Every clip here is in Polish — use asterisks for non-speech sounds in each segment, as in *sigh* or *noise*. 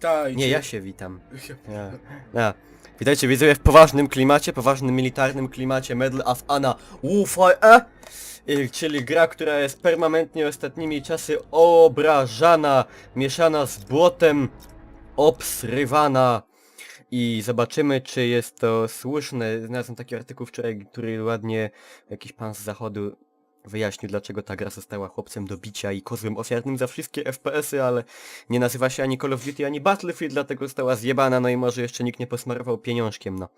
Witajcie. Nie, ja się witam. Ja. Ja. Witajcie widzowie w poważnym klimacie, poważnym militarnym klimacie Medal of Honor UFE, y, czyli gra, która jest permanentnie ostatnimi czasy obrażana, mieszana z błotem, obsrywana i zobaczymy czy jest to słuszne. Znalazłem taki artykuł wczoraj, który ładnie jakiś pan z zachodu wyjaśnił dlaczego ta gra została chłopcem do bicia i kozłem ofiarnym za wszystkie FPS-y, ale nie nazywa się ani Call of Duty, ani Battlefield, dlatego została zjebana, no i może jeszcze nikt nie posmarował pieniążkiem, no.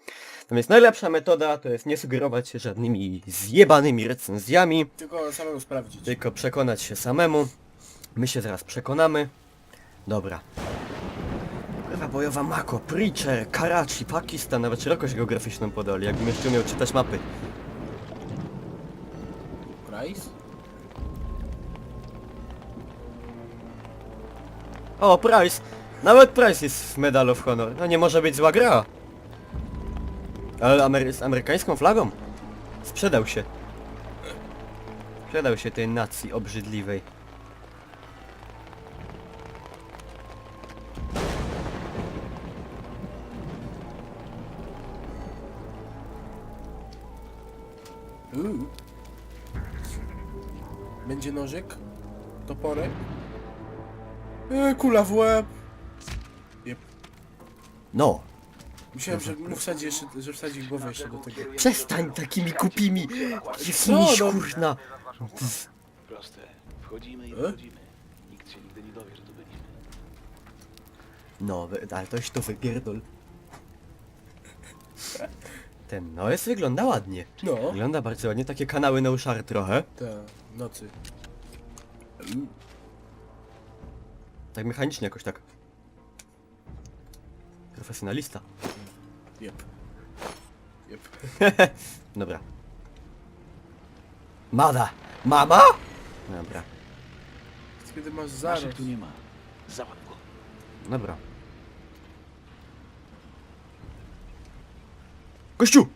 Natomiast najlepsza metoda to jest nie sugerować się żadnymi zjebanymi recenzjami, Tylko samemu sprawdzić. tylko przekonać się samemu. My się zaraz przekonamy. Dobra. Gra bojowa Mako, Preacher, Karachi, Pakistan, nawet szerokość geograficzną podali, jakbym jeszcze umiał czytać mapy. Price? O, Price! Nawet Price jest w Medal of Honor. No nie może być zła gra. Ale Amery z amerykańską flagą? Sprzedał się. Sprzedał się tej nacji obrzydliwej. Uuu. Będzie nożyk? Toporek? Eee, kula w łeb. Jep. No. Myślałem, że mu wsadzi jeszcze, że wsadzi głowę jeszcze do tego. Przestań takimi kupimi. Co, Jakimiś no? kurna. Proste. Wchodzimy i E? wychodzimy. Nikt się nigdy nie dowie, że tu byliśmy. No, wy- ale toś to wypierdol. Ten NOS wygląda ładnie. No. Wygląda bardzo ładnie, takie kanały no szar trochę. Ta, nocy. Tak mechanicznie jakoś tak. Profesjonalista. Jep. Jep. *laughs* Dobra. Mada! Mama? Dobra, Kiedy masz zaraz. Naszych tu nie ma. Załatw go. dobra. Gościu!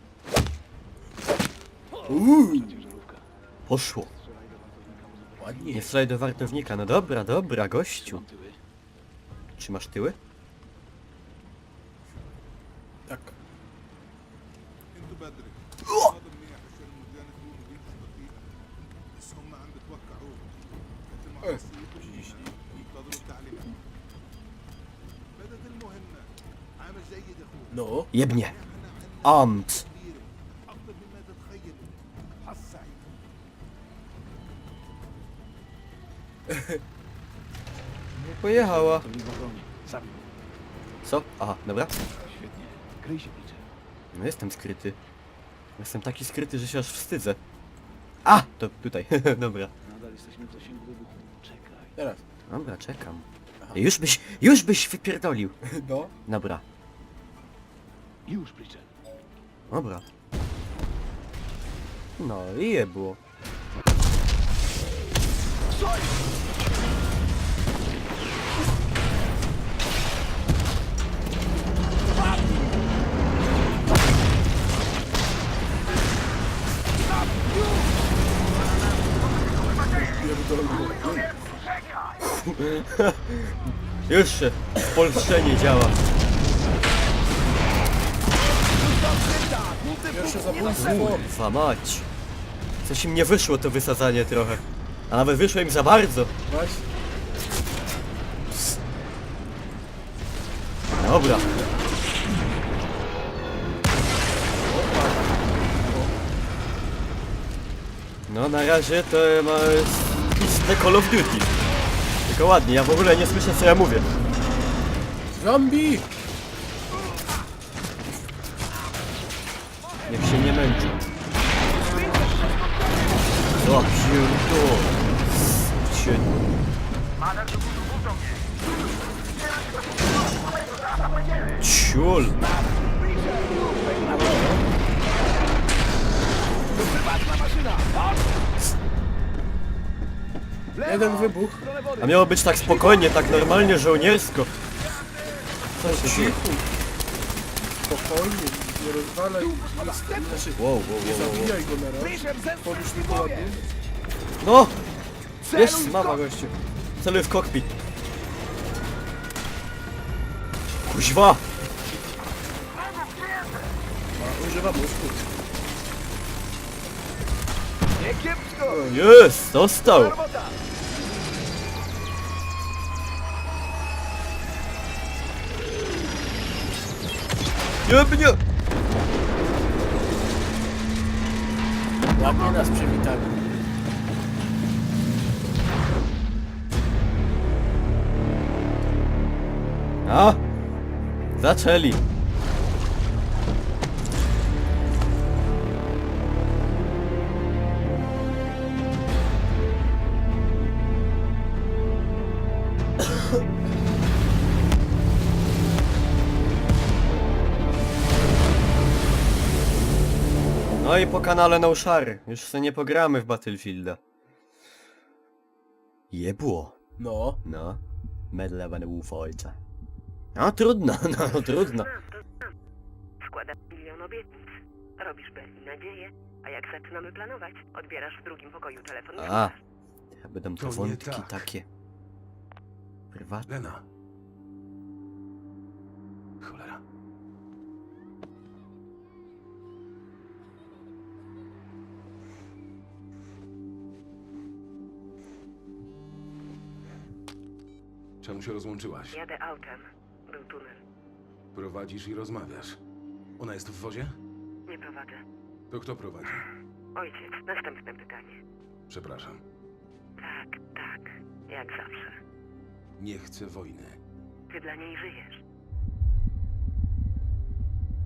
Uuu. Poszło. Ładnie. Nie strzelaj do wartownika. No dobra, dobra, gościu. Czy masz tyły? Tak. No. Jebnie. Ant. *laughs* Pojechała. Co? Aha, dobra. No jestem skryty. Jestem taki skryty, że się aż wstydzę. A! To tutaj, *laughs* dobra. Nadal jesteśmy Teraz. Dobra, czekam. Już byś, już byś wypierdolił. No. Dobra. Już, Peter dobra. No i je było. Już się spolszczenie działa. Pierwsze zabójstwo. Kurwa mać. Coś im nie wyszło to wysadzanie trochę. A nawet wyszło im za bardzo. Dobra. No na razie to ma istne Call of Duty. Tylko ładnie, ja w ogóle nie słyszę co ja mówię. Zombie! Męczy. O pierdol. Cię... Ciul. Jeden wybuch. A miało być tak spokojnie, tak normalnie, żołniersko. Co się dzieje? Spokojnie, nie rozwalaj. Nie, znaczy, Wow, wow, nie wow, wow. zabijaj go na raz. Pomóż mi ładnie. No! Jest mama gościu. Celuj w kokpit. Kuźwa! A, używam. Nie kiepsko! Jest! Dostał! Robota! Jebnie! Ładnie nas przywitali. A! Zaczęli! No i po kanale No Share. Już sobie nie pogramy w Battlefielda. Jebło. No. No. Medle będę ufojca. No trudno, *laughs* no trudno. Składam milion obietnic. Robisz nadzieję, a jak zaczynamy planować, odbierasz w drugim pokoju telefon A. Ja będą To to nie wątki tak. takie. Prywatne. Lena, Cholera. Czemu się rozłączyłaś? Jadę autem. Był tunel. Prowadzisz i rozmawiasz. Ona jest w wozie? Nie prowadzę. To kto prowadzi? Ojciec, następne pytanie. Przepraszam. Tak, tak. Jak zawsze. Nie chcę wojny. Ty dla niej żyjesz.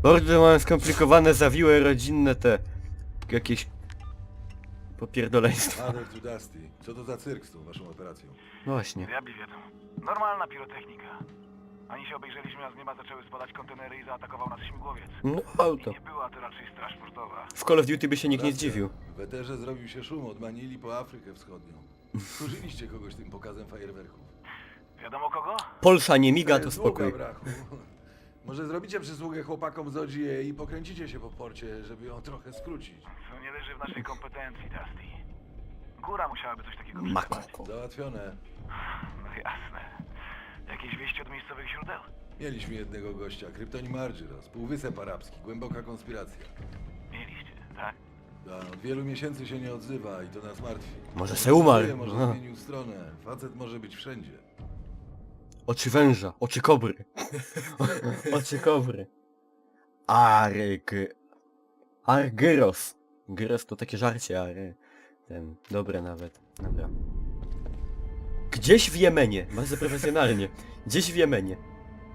Bardzo mam skomplikowane, zawiłe, rodzinne te... Jakieś... Popierdoleństwa. Mother to Dusty. Co to za cyrk z tą waszą operacją? No właśnie. Diabli wiedzą. Normalna pirotechnika. Ani się obejrzeliśmy, a z nieba zaczęły spadać kontenery i zaatakował nas śmigłowiec. No auto. Nie była to raczej straż portowa. W Call of Duty by się nikt nie Racja. zdziwił. W Weterze zrobił się szum od Manili po Afrykę Wschodnią. Kurzyliście kogoś tym pokazem fajerwerków. Wiadomo kogo? Polsza nie miga, to jest długa, spokój. brachu. Może zrobicie przysługę chłopakom z OGA i pokręcicie się po porcie, żeby ją trochę skrócić. Leży w naszej kompetencji, Dusty. Góra musiałaby coś takiego przysłać. Załatwione. No jasne. Jakieś wieści od miejscowych źródeł? Mieliśmy jednego gościa, kryptonim Argyros, Półwysep Arabski, głęboka konspiracja. Mieliście, tak? Da, od wielu miesięcy się nie odzywa i to nas martwi. Może se umarł. Żyje, Może No. zmienił stronę. Facet może być wszędzie. Oczy węża, oczy kobry. *laughs* oczy kobry. Arg... Argyros. Gyros to takie żarcie, ale... Ten, dobre nawet. Dobra. Gdzieś w Jemenie, bardzo profesjonalnie. Gdzieś w Jemenie.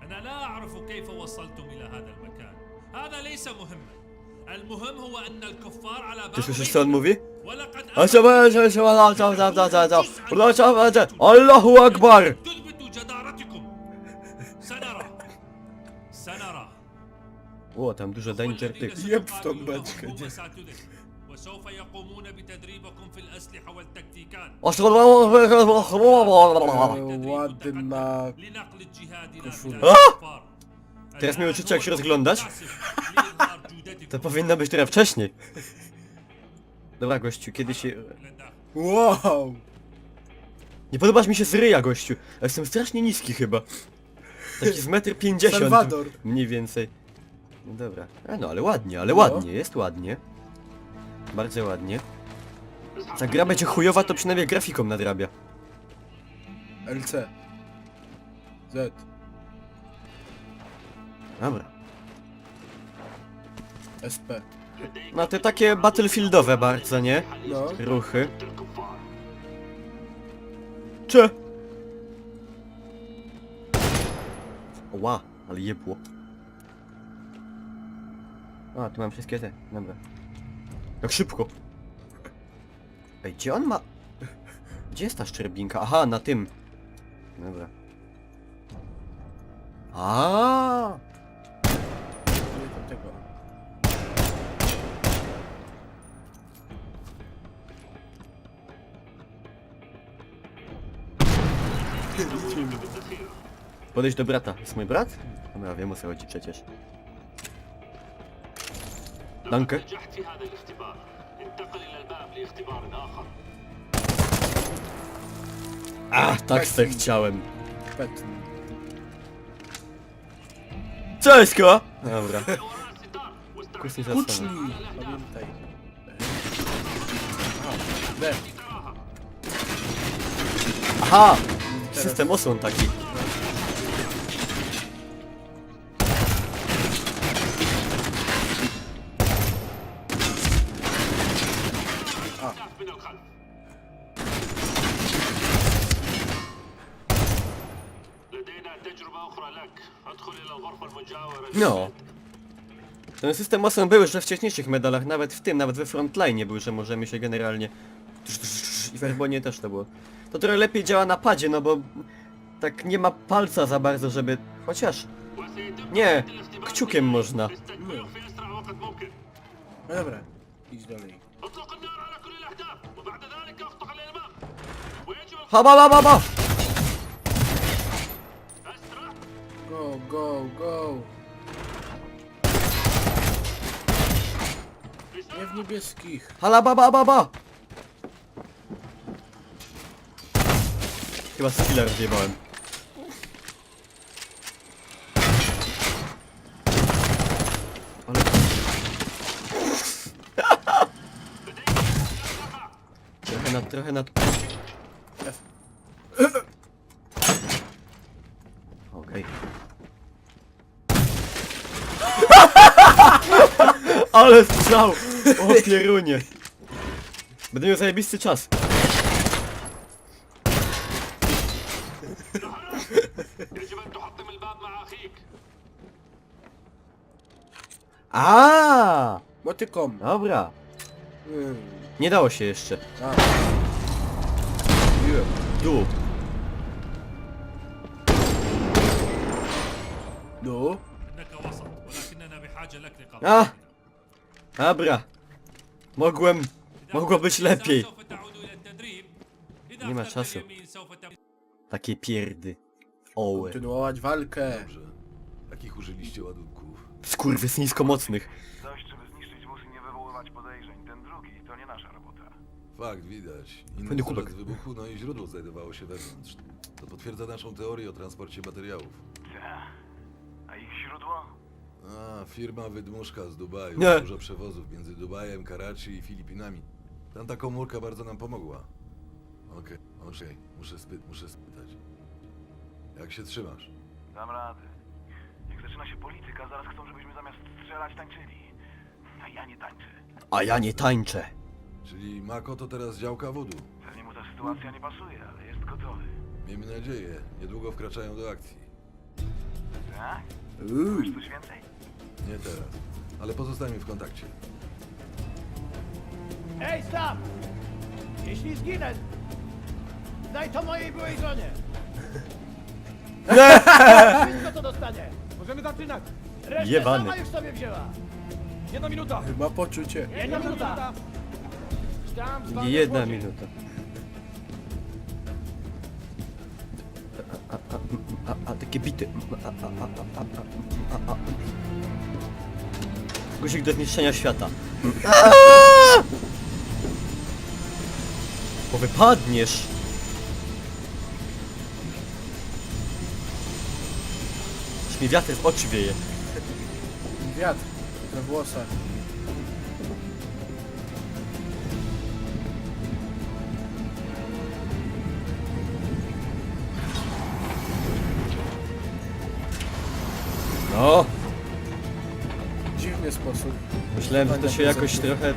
أنا لا أعرف كيف وصلتم إلى هذا المكان هذا ليس مهما المهم هو أن الكفار على Ty باب słyszysz co on mówi? ولقد A co będzie, co będzie, co będzie, co będzie, co będzie, Allahu Akbar! تثبت جدارتكم سنرى سنرى O, tam dużo danger والذين tych. Jeb w tą ستقاتلونهم beczkę, هم nie. ساتذج وسوف يقومون بتدريبكم في الأسلحة والتكتيكات ładna... لنقل الجهاد إلى *laughs* koszula. بلاد الكفار Teraz miałem الآن uczucie, jak هو się الوقت rozglądać. المناسب لإظهار جودتكم. To powinno być trochę wcześniej. Dobra gościu, kiedy się... إلى الداخل. Wow! Nie podobasz mi się z ryja gościu. Ja jestem strasznie niski chyba. Taki z metr pięćdziesiąt. Salwador. Mniej więcej. No dobra. A no ale ładnie, ale No. ładnie, jest ładnie. Bardzo ładnie. Ta gra będzie chujowa, to przynajmniej grafiką nadrabia. LC. Z. Dobra. SP. No te takie battlefieldowe bardzo, nie? No. Ruchy. Cze! Ła, ale jebło. A, tu mam wszystkie te, dobra. Jak szybko. Ej, gdzie on ma... Gdzie jest ta szczerbinka? Aha, na tym. Dobra. A. Nie. Podejść do brata. Jest mój brat? Dobra, wiem o co chodzi przecież. Danke. نجحت في هذا الاختبار انتقل إلى الباب لاختبار آخر A, tak se chciałem. Pet. Cześć, ko! Dobra. وراء الستار واستعد Kucnij za Kucznij! sobą. Pamiętaj. A, B. Aha! System osłon taki. No. Ten system OSM był już we wcześniejszych medalach, nawet w tym, nawet we frontline był, że możemy się generalnie... I w Airbonie też to było. To trochę lepiej działa na padzie, no bo... Tak nie ma palca za bardzo, żeby... Chociaż... Nie! Kciukiem można. No dobra, idź dalej. Ha ba ba ba ba! Go, go, go. Nie w niebieskich. Hala ba ba ba ba! Chyba skilla rozjebałem. Ale... trochę nad, trochę nad... Okej. Ale *laughs* strzał! O pierunie! Będę miał zajebisty czas. يجب أن تحطم الباب مع أخيك A, Motykom. Dobra. Mm. Nie dało się jeszcze. A. Tu. No. A! Dobra. Mogłem... Mogło być lepiej. Nie ma czasu. Takie pierdy. Oły. Kontynuować walkę. Dobrze. Jakich użyliście ładunków? Skurwys niskomocnych. Dość, żeby zniszczyć mus i nie wywoływać podejrzeń. Ten drugi to nie nasza robota. Fakt, widać. Inny Kubek. wybuchu, no i źródło znajdowało się wewnątrz. To potwierdza naszą teorię o transporcie materiałów. Tak. Źródło? A, firma wydmuszka z Dubaju. Nie. Dużo przewozów między Dubajem, Karachi i Filipinami. Tam ta komórka bardzo nam pomogła. Okej, okej, muszę, spy muszę spytać. Jak się trzymasz? Dam radę. Jak zaczyna się polityka, zaraz chcą, żebyśmy zamiast strzelać tańczyli. A ja nie tańczę. A ja nie tańczę. Czyli Mako to teraz działka wodu. Pewnie mu ta sytuacja nie pasuje, ale jest gotowy. Miejmy nadzieję, niedługo wkraczają do akcji. Tak? Uuu. Coś więcej? Nie teraz, ale pozostajemy w kontakcie. Ej, stop! Jeśli zginę, daj to mojej byłej żonie. *laughs* Wszystko to dostanie. Możemy zaczynać. Resztę Jebany. sama już sobie wzięła. Jedna minuta. Ma poczucie. Jedna minuta. Tam, Jedna minuta. Takie bity. Guzik do zniszczenia świata. Bo wypadniesz. Aż mi wiatr w oczy wieje. Wiatr we włosach. No, Dziwny sposób. myślałem, że to się jakoś trochę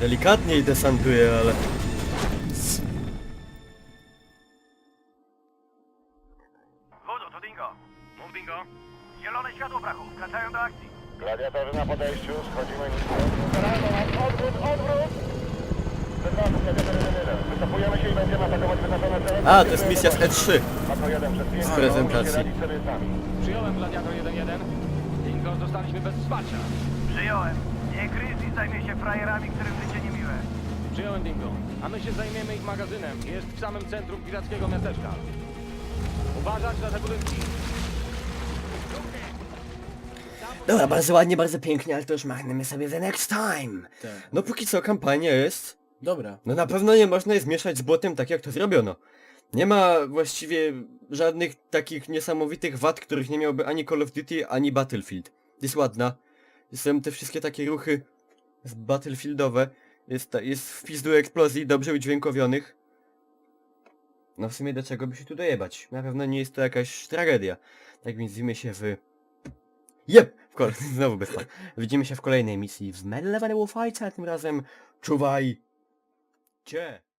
delikatniej desantuje, ale... Wodo, to Dingo. Mów Dingo. Zielone światło brachu. Wkraczają do akcji. Gladiatorzy na podejściu, schodzimy Wycofujemy się i będziemy atakować wyznaczone cele. A, to jest misja z E3 Mako 1 przez 5 z prezentacji. Przyjąłem Gladiator 1-1. Dingo, zostaliśmy bez wsparcia. Przyjąłem. Nie kryzys zajmie się frajerami, którym życie niemiłe. Przyjąłem Dingo. A my się zajmiemy ich magazynem. Jest w samym centrum pirackiego miasteczka. Uważać na te budynki. Dobra, bardzo ładnie, bardzo pięknie, ale to już machnemy sobie the next time. Tak. No póki co kampania jest... Dobra. No na pewno nie można jej zmieszać z błotem tak jak to zrobiono. Nie ma właściwie żadnych takich niesamowitych wad, których nie miałby ani Call of Duty, ani Battlefield. Jest ładna. Są te wszystkie takie ruchy z Battlefieldowe. Jest, ta, jest wpis do eksplozji, dobrze udźwiękowionych. No w sumie do czego by się tu dojebać? Na pewno nie jest to jakaś tragedia. Tak więc widzimy się w... Jep! W kole... *laughs* Znowu bez pan. Widzimy się w kolejnej misji w Medal a tym razem czuwaj! Cie!